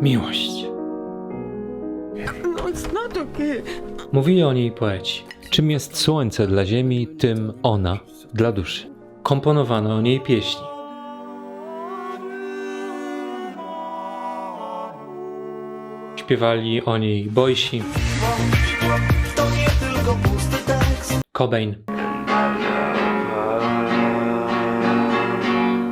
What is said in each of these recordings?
Miłość. No. Mówili o niej poeci. Czym jest słońce dla ziemi, tym ona dla duszy. Komponowano o niej pieśni. Śpiewali o niej Boysi, Cobain.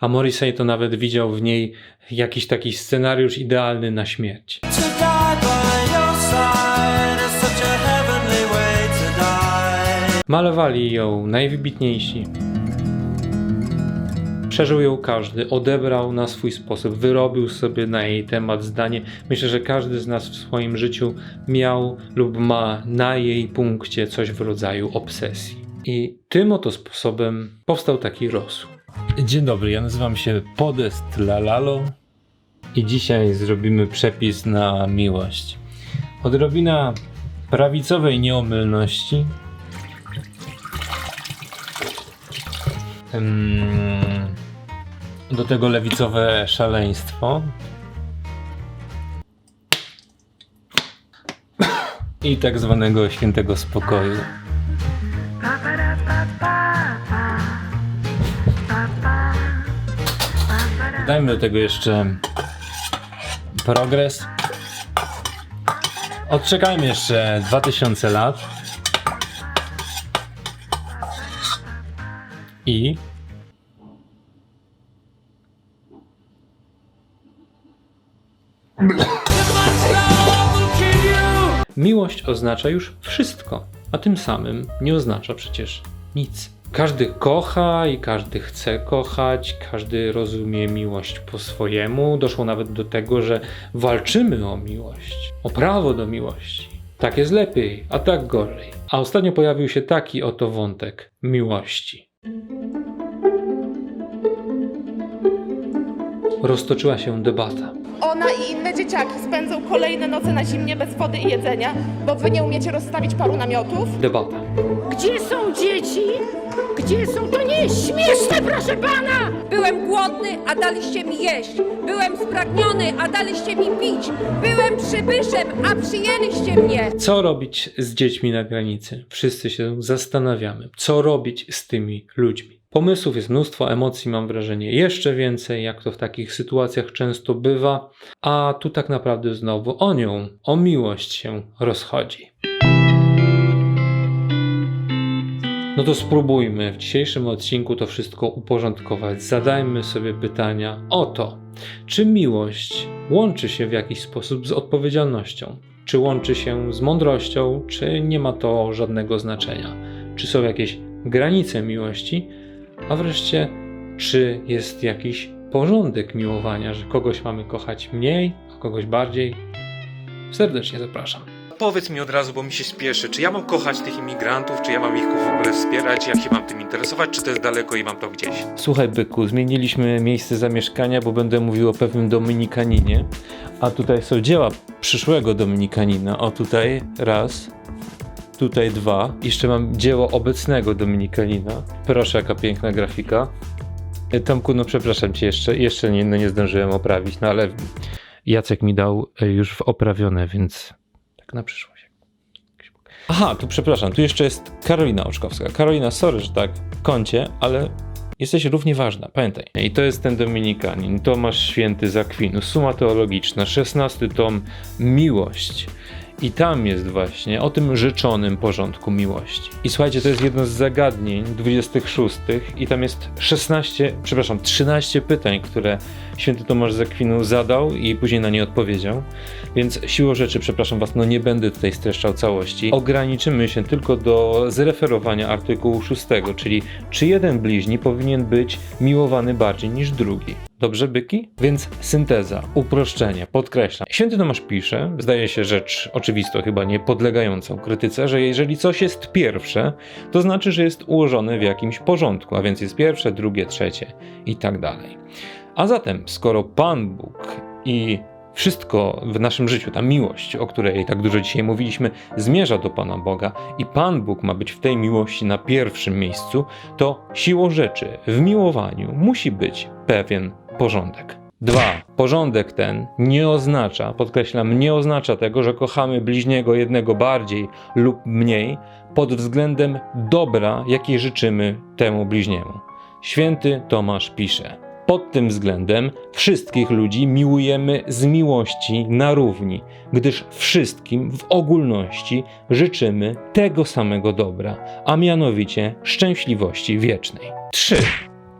A Morrissey to nawet widział w niej jakiś taki scenariusz idealny na śmierć. Malowali ją najwybitniejsi. Przeżył ją każdy, odebrał na swój sposób, wyrobił sobie na jej temat zdanie. Myślę, że każdy z nas w swoim życiu miał lub ma na jej punkcie coś w rodzaju obsesji. I tym oto sposobem powstał taki rosół. Dzień dobry, ja nazywam się Podest Lalalo i dzisiaj zrobimy przepis na miłość. Odrobina prawicowej nieomylności, do tego lewicowe szaleństwo. I tak zwanego świętego spokoju. Dajmy do tego jeszcze progres. Odczekajmy jeszcze 2000 lat. I Miłość oznacza już wszystko, a tym samym nie oznacza przecież nic. Każdy kocha i każdy chce kochać, każdy rozumie miłość po swojemu. Doszło nawet do tego, że walczymy o miłość, o prawo do miłości. Tak jest lepiej, a tak gorzej. A ostatnio pojawił się taki oto wątek miłości. Roztoczyła się debata. Ona i inne dzieciaki spędzą kolejne noce na zimnie bez wody i jedzenia, bo wy nie umiecie rozstawić paru namiotów? Debata. Gdzie są dzieci? Gdzie są? To nie jest śmieszne, proszę pana! Byłem głodny, a daliście mi jeść. Byłem spragniony, a daliście mi pić. Byłem przybyszem, a przyjęliście mnie. Co robić z dziećmi na granicy? Wszyscy się zastanawiamy, co robić z tymi ludźmi. Pomysłów jest mnóstwo, emocji mam wrażenie jeszcze więcej, jak to w takich sytuacjach często bywa, a tu tak naprawdę znowu o nią, o miłość się rozchodzi. No to spróbujmy w dzisiejszym odcinku to wszystko uporządkować. Zadajmy sobie pytania o to, czy miłość łączy się w jakiś sposób z odpowiedzialnością? Czy łączy się z mądrością, czy nie ma to żadnego znaczenia? Czy są jakieś granice miłości? A wreszcie, czy jest jakiś porządek miłowania, że kogoś mamy kochać mniej, a kogoś bardziej? Serdecznie zapraszam. Powiedz mi od razu, bo mi się spieszy, czy ja mam kochać tych imigrantów, czy ja mam ich w ogóle wspierać, jak się mam tym interesować, czy to jest daleko i mam to gdzieś? Słuchaj, byku, zmieniliśmy miejsce zamieszkania, bo będę mówił o pewnym Dominikaninie. A tutaj są dzieła przyszłego Dominikanina. O, tutaj raz, tutaj dwa. Jeszcze mam dzieło obecnego Dominikanina. Proszę, jaka piękna grafika. E, Tomku, no przepraszam cię jeszcze, jeszcze nie, no nie zdążyłem oprawić, no ale Jacek mi dał e, już w oprawione, więc tak na przyszłość. Aha, tu przepraszam, tu jeszcze jest Karolina Oczkowska. Karolina, sorry, że tak kącie, ale jesteś równie ważna, pamiętaj. I to jest ten Dominikanin, Tomasz Święty z Akwinu, Suma Teologiczna, szesnasty tom Miłość. I tam jest właśnie o tym rzeczonym porządku miłości. I słuchajcie, to jest jedno z zagadnień 26 i tam jest 16, przepraszam, 13 pytań, które święty Tomasz z Akwinu zadał i później na nie odpowiedział. Więc siłą rzeczy, przepraszam was, no nie będę tutaj streszczał całości. Ograniczymy się tylko do zreferowania artykułu 6, czyli czy jeden bliźni powinien być miłowany bardziej niż drugi. Dobrze, byki? Więc synteza, uproszczenie, podkreślam. Święty Tomasz pisze, zdaje się rzecz oczywistą, chyba nie podlegającą krytyce, że jeżeli coś jest pierwsze, to znaczy, że jest ułożone w jakimś porządku, a więc jest pierwsze, drugie, trzecie i tak dalej. A zatem, skoro Pan Bóg i wszystko w naszym życiu, ta miłość, o której tak dużo dzisiaj mówiliśmy, zmierza do Pana Boga i Pan Bóg ma być w tej miłości na pierwszym miejscu, to siłą rzeczy w miłowaniu musi być pewien porządek. Dwa, porządek ten nie oznacza, podkreślam, nie oznacza tego, że kochamy bliźniego jednego bardziej lub mniej pod względem dobra, jakie życzymy temu bliźniemu. Święty Tomasz pisze: Pod tym względem wszystkich ludzi miłujemy z miłości na równi, gdyż wszystkim w ogólności życzymy tego samego dobra, a mianowicie szczęśliwości wiecznej. 3.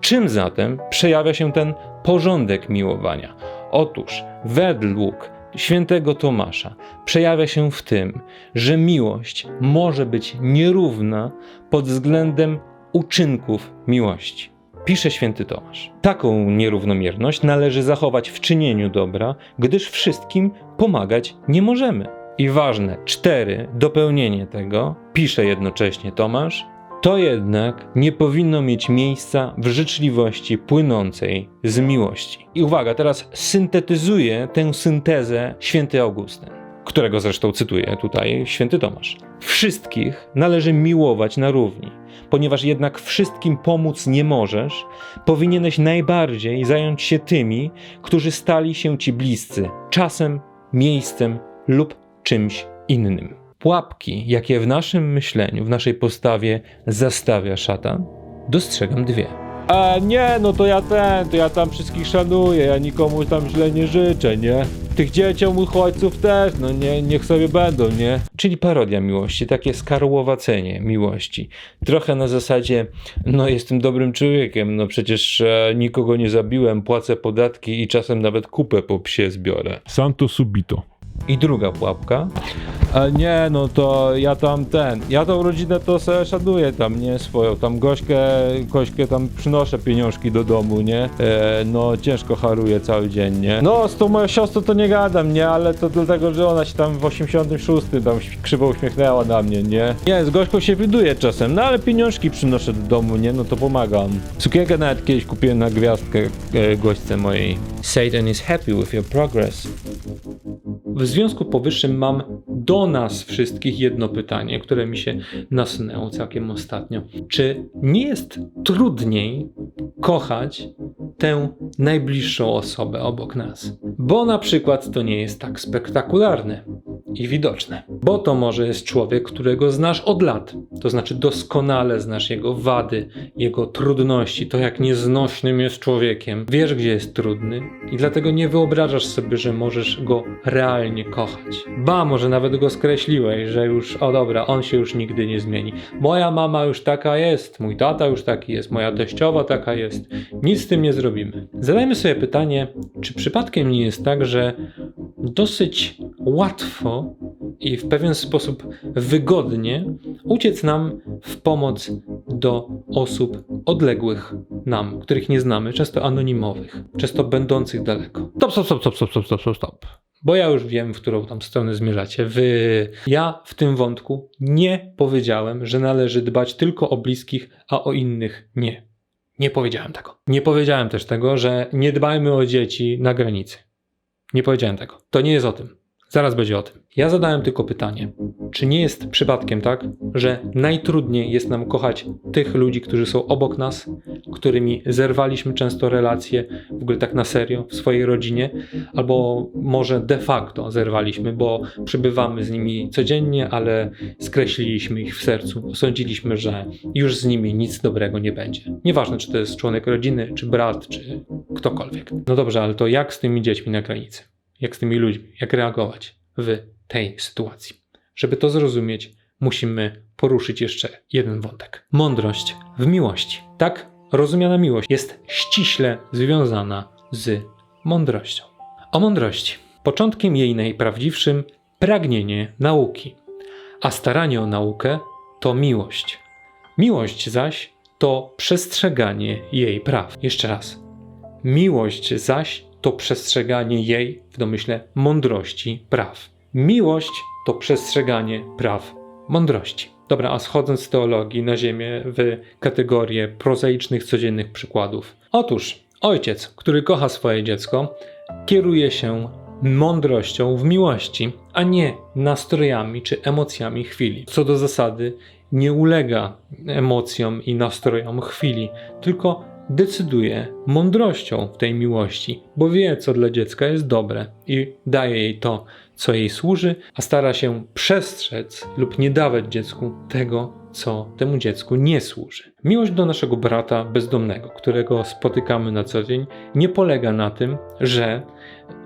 Czym zatem przejawia się ten porządek miłowania? Otóż, według świętego Tomasza, przejawia się w tym, że miłość może być nierówna pod względem uczynków miłości. Pisze święty Tomasz. Taką nierównomierność należy zachować w czynieniu dobra, gdyż wszystkim pomagać nie możemy. I ważne, cztery, dopełnienie tego, pisze jednocześnie Tomasz, to jednak nie powinno mieć miejsca w życzliwości płynącej z miłości. I uwaga, teraz syntetyzuje tę syntezę święty Augustyn, którego zresztą cytuje tutaj święty Tomasz. Wszystkich należy miłować na równi, ponieważ jednak wszystkim pomóc nie możesz, powinieneś najbardziej zająć się tymi, którzy stali się ci bliscy, czasem, miejscem lub czymś innym pułapki, jakie w naszym myśleniu, w naszej postawie zastawia szatan, dostrzegam dwie. A nie, no to ja ten, to ja tam wszystkich szanuję, ja nikomu tam źle nie życzę, nie? Tych dzieciom, uchodźców też, no nie, niech sobie będą, nie? Czyli parodia miłości, takie skarłowacenie miłości. Trochę na zasadzie, no jestem dobrym człowiekiem, no przecież e, nikogo nie zabiłem, płacę podatki i czasem nawet kupę po psie zbiorę. Santo subito. I druga pułapka. A nie, no to ja tam ten, ja tą rodzinę to sobie szanuję tam, nie swoją, tam gośkę, gośkę tam przynoszę pieniążki do domu, nie? E, no ciężko haruję cały dzień, nie? No z tą moją siostrą to nie gadam, nie? Ale to dlatego, że ona się tam w 86 tam krzywo uśmiechnęła na mnie, nie? Nie, z gośką się widuję czasem, no ale pieniążki przynoszę do domu, nie? No to pomagam. Cukierkę nawet kiedyś kupiłem na gwiazdkę e, gośce mojej. Satan is happy with your progress. W związku powyższym mam do nas wszystkich jedno pytanie, które mi się nasunęło całkiem ostatnio. Czy nie jest trudniej kochać tę najbliższą osobę obok nas? Bo na przykład to nie jest tak spektakularne i widoczne. Bo to może jest człowiek, którego znasz od lat, to znaczy doskonale znasz jego wady, jego trudności, to jak nieznośnym jest człowiekiem. Wiesz, gdzie jest trudny i dlatego nie wyobrażasz sobie, że możesz go realnie kochać. Ba, może nawet go skreśliłeś, że już, o dobra, on się już nigdy nie zmieni. Moja mama już taka jest, mój tata już taki jest, moja teściowa taka jest. Nic z tym nie zrobimy. Zadajmy sobie pytanie, czy przypadkiem nie jest tak, że dosyć łatwo i w pewien sposób wygodnie uciec nam w pomoc do osób odległych nam, których nie znamy, często anonimowych, często będących daleko. Stop, stop, stop, stop, stop, stop, stop, stop. Bo ja już wiem, w którą tam stronę zmierzacie. Wy. Ja w tym wątku nie powiedziałem, że należy dbać tylko o bliskich, a o innych nie. Nie powiedziałem tego. Nie powiedziałem też tego, że nie dbajmy o dzieci na granicy. Nie powiedziałem tego. To nie jest o tym. Zaraz będzie o tym. Ja zadałem tylko pytanie, czy nie jest przypadkiem tak, że najtrudniej jest nam kochać tych ludzi, którzy są obok nas, którymi zerwaliśmy często relacje, w ogóle tak na serio, w swojej rodzinie, albo może de facto zerwaliśmy, bo przybywamy z nimi codziennie, ale skreśliliśmy ich w sercu, sądziliśmy, że już z nimi nic dobrego nie będzie. Nieważne, czy to jest członek rodziny, czy brat, czy ktokolwiek. No dobrze, ale to jak z tymi dziećmi na granicy? Jak z tymi ludźmi? Jak reagować w tej sytuacji? Żeby to zrozumieć, musimy poruszyć jeszcze jeden wątek. Mądrość w miłości. Tak rozumiana miłość jest ściśle związana z mądrością. O mądrości. Początkiem jej najprawdziwszym pragnienie nauki, a staranie o naukę to miłość. Miłość zaś to przestrzeganie jej praw. Jeszcze raz. Miłość zaś to przestrzeganie jej, w domyśle, mądrości praw. Miłość to przestrzeganie praw mądrości. Dobra, a schodząc z teologii na ziemię w kategorię prozaicznych, codziennych przykładów. Otóż ojciec, który kocha swoje dziecko, kieruje się mądrością w miłości, a nie nastrojami czy emocjami chwili. Co do zasady, nie ulega emocjom i nastrojom chwili, tylko decyduje mądrością w tej miłości, bo wie, co dla dziecka jest dobre i daje jej to, co jej służy, a stara się przestrzec lub nie dawać dziecku tego, co temu dziecku nie służy. Miłość do naszego brata bezdomnego, którego spotykamy na co dzień, nie polega na tym, że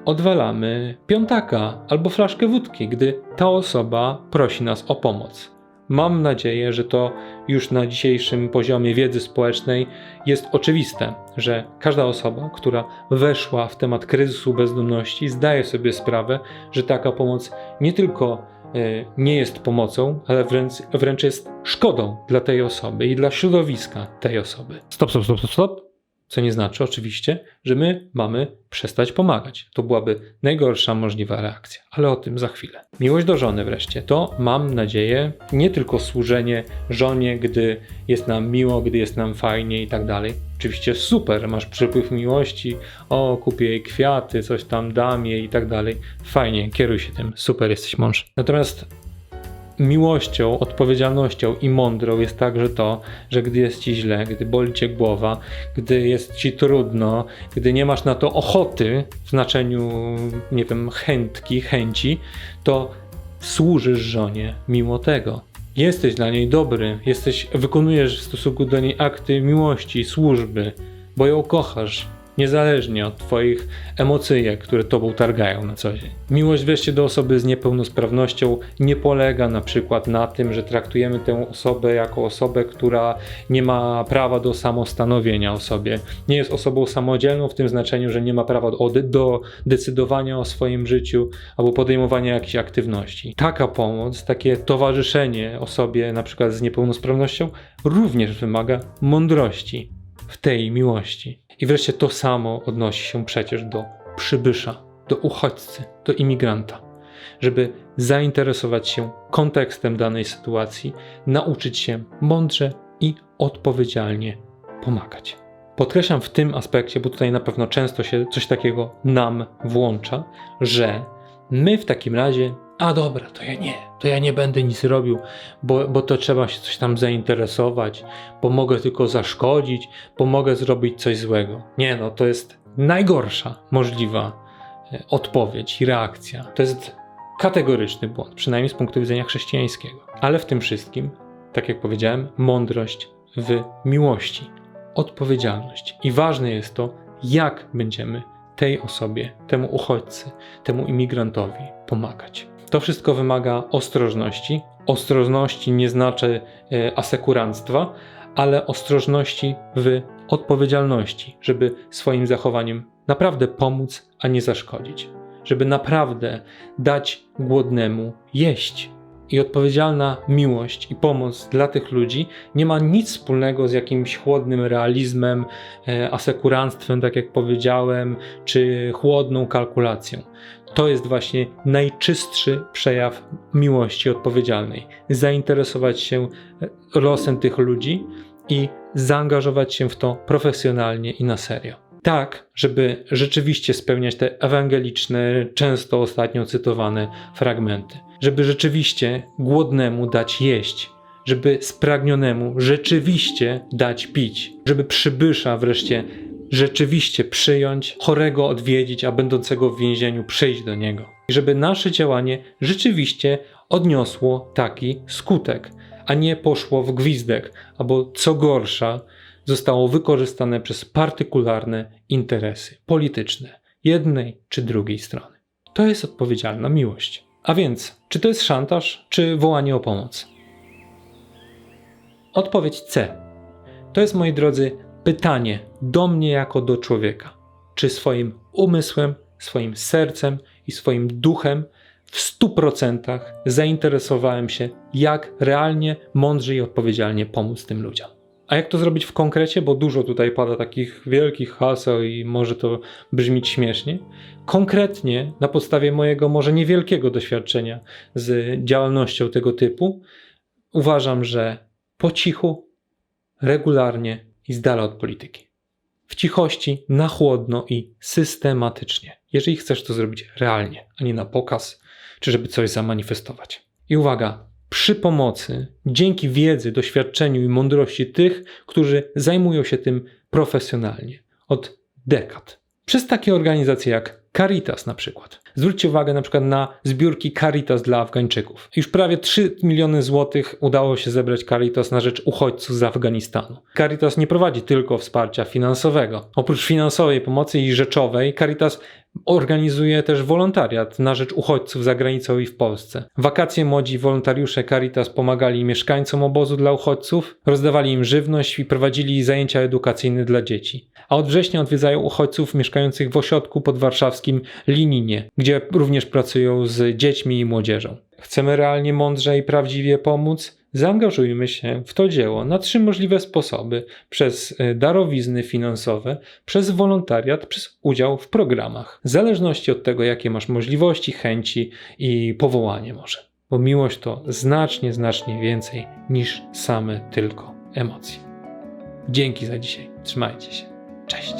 odwalamy piątaka albo flaszkę wódki, gdy ta osoba prosi nas o pomoc. Mam nadzieję, że to już na dzisiejszym poziomie wiedzy społecznej jest oczywiste, że każda osoba, która weszła w temat kryzysu bezdomności, zdaje sobie sprawę, że taka pomoc nie tylko e, nie jest pomocą, ale wręcz, wręcz jest szkodą dla tej osoby i dla środowiska tej osoby. Stop, stop, stop, stop, stop. Co nie znaczy oczywiście, że my mamy przestać pomagać. To byłaby najgorsza możliwa reakcja, ale o tym za chwilę. Miłość do żony wreszcie to, mam nadzieję, nie tylko służenie żonie, gdy jest nam miło, gdy jest nam fajnie i tak dalej. Oczywiście super, masz przypływ miłości, o, kupię jej kwiaty, coś tam dam jej i tak dalej. Fajnie, kieruj się tym, super, jesteś mąż. Natomiast miłością, odpowiedzialnością i mądrą jest także to, że gdy jest ci źle, gdy boli cię głowa, gdy jest ci trudno, gdy nie masz na to ochoty w znaczeniu, nie wiem, chętki, chęci, to służysz żonie mimo tego. Jesteś dla niej dobry, jesteś, wykonujesz w stosunku do niej akty miłości, służby, bo ją kochasz, niezależnie od Twoich emocyjek, które Tobą targają na co dzień. Miłość wreszcie do osoby z niepełnosprawnością nie polega na przykład na tym, że traktujemy tę osobę jako osobę, która nie ma prawa do samostanowienia o sobie, nie jest osobą samodzielną w tym znaczeniu, że nie ma prawa do, do decydowania o swoim życiu albo podejmowania jakichś aktywności. Taka pomoc, takie towarzyszenie osobie na przykład z niepełnosprawnością również wymaga mądrości w tej miłości. I wreszcie to samo odnosi się przecież do przybysza, do uchodźcy, do imigranta. Żeby zainteresować się kontekstem danej sytuacji, nauczyć się mądrze i odpowiedzialnie pomagać. Podkreślam w tym aspekcie, bo tutaj na pewno często się coś takiego nam włącza, że my w takim razie, a dobra, to ja nie, to ja nie będę nic robił, bo, bo to trzeba się coś tam zainteresować, bo mogę tylko zaszkodzić, bo mogę zrobić coś złego. Nie, no to jest najgorsza możliwa e, odpowiedź i reakcja. To jest kategoryczny błąd, przynajmniej z punktu widzenia chrześcijańskiego. Ale w tym wszystkim, tak jak powiedziałem, mądrość w miłości, odpowiedzialność. I ważne jest to, jak będziemy tej osobie, temu uchodźcy, temu imigrantowi pomagać. To wszystko wymaga ostrożności. Ostrożności nie znaczy e, asekuranstwa, ale ostrożności w odpowiedzialności, żeby swoim zachowaniem naprawdę pomóc, a nie zaszkodzić. Żeby naprawdę dać głodnemu jeść. I odpowiedzialna miłość i pomoc dla tych ludzi nie ma nic wspólnego z jakimś chłodnym realizmem, e, asekuranstwem, tak jak powiedziałem, czy chłodną kalkulacją. To jest właśnie najczystszy przejaw miłości odpowiedzialnej. Zainteresować się e, losem tych ludzi i zaangażować się w to profesjonalnie i na serio. Tak, żeby rzeczywiście spełniać te ewangeliczne, często ostatnio cytowane fragmenty. Żeby rzeczywiście głodnemu dać jeść, żeby spragnionemu rzeczywiście dać pić, żeby przybysza wreszcie rzeczywiście przyjąć, chorego odwiedzić, a będącego w więzieniu przyjść do niego. I żeby nasze działanie rzeczywiście odniosło taki skutek, a nie poszło w gwizdek, albo co gorsza, zostało wykorzystane przez partykularne interesy polityczne jednej czy drugiej strony. To jest odpowiedzialna miłość. A więc, czy to jest szantaż, czy wołanie o pomoc? Odpowiedź C. To jest, moi drodzy, pytanie do mnie jako do człowieka. Czy swoim umysłem, swoim sercem i swoim duchem w 100% zainteresowałem się, jak realnie, mądrze i odpowiedzialnie pomóc tym ludziom. A jak to zrobić w konkrecie, bo dużo tutaj pada takich wielkich haseł i może to brzmieć śmiesznie. Konkretnie, na podstawie mojego może niewielkiego doświadczenia z działalnością tego typu, uważam, że po cichu, regularnie i z dala od polityki. W cichości, na chłodno i systematycznie. Jeżeli chcesz to zrobić realnie, a nie na pokaz, czy żeby coś zamanifestować. I uwaga, przy pomocy, dzięki wiedzy, doświadczeniu i mądrości tych, którzy zajmują się tym profesjonalnie od dekad. Przez takie organizacje jak Caritas na przykład. Zwróćcie uwagę na przykład na zbiórki Caritas dla Afgańczyków. Już prawie 3 miliony złotych udało się zebrać Caritas na rzecz uchodźców z Afganistanu. Caritas nie prowadzi tylko wsparcia finansowego. Oprócz finansowej pomocy i rzeczowej, Caritas organizuje też wolontariat na rzecz uchodźców za granicą i w Polsce. Wakacje młodzi wolontariusze Caritas pomagali mieszkańcom obozu dla uchodźców, rozdawali im żywność i prowadzili zajęcia edukacyjne dla dzieci. A od września odwiedzają uchodźców mieszkających w ośrodku podwarszawskim Lininie, gdzie również pracują z dziećmi i młodzieżą. Chcemy realnie, mądrze i prawdziwie pomóc? Zaangażujmy się w to dzieło na trzy możliwe sposoby: przez e, darowizny finansowe, przez wolontariat, przez udział w programach. W zależności od tego, jakie masz możliwości, chęci i powołanie może. Bo miłość to znacznie, znacznie więcej niż same tylko emocje. Dzięki za dzisiaj. Trzymajcie się. Cześć.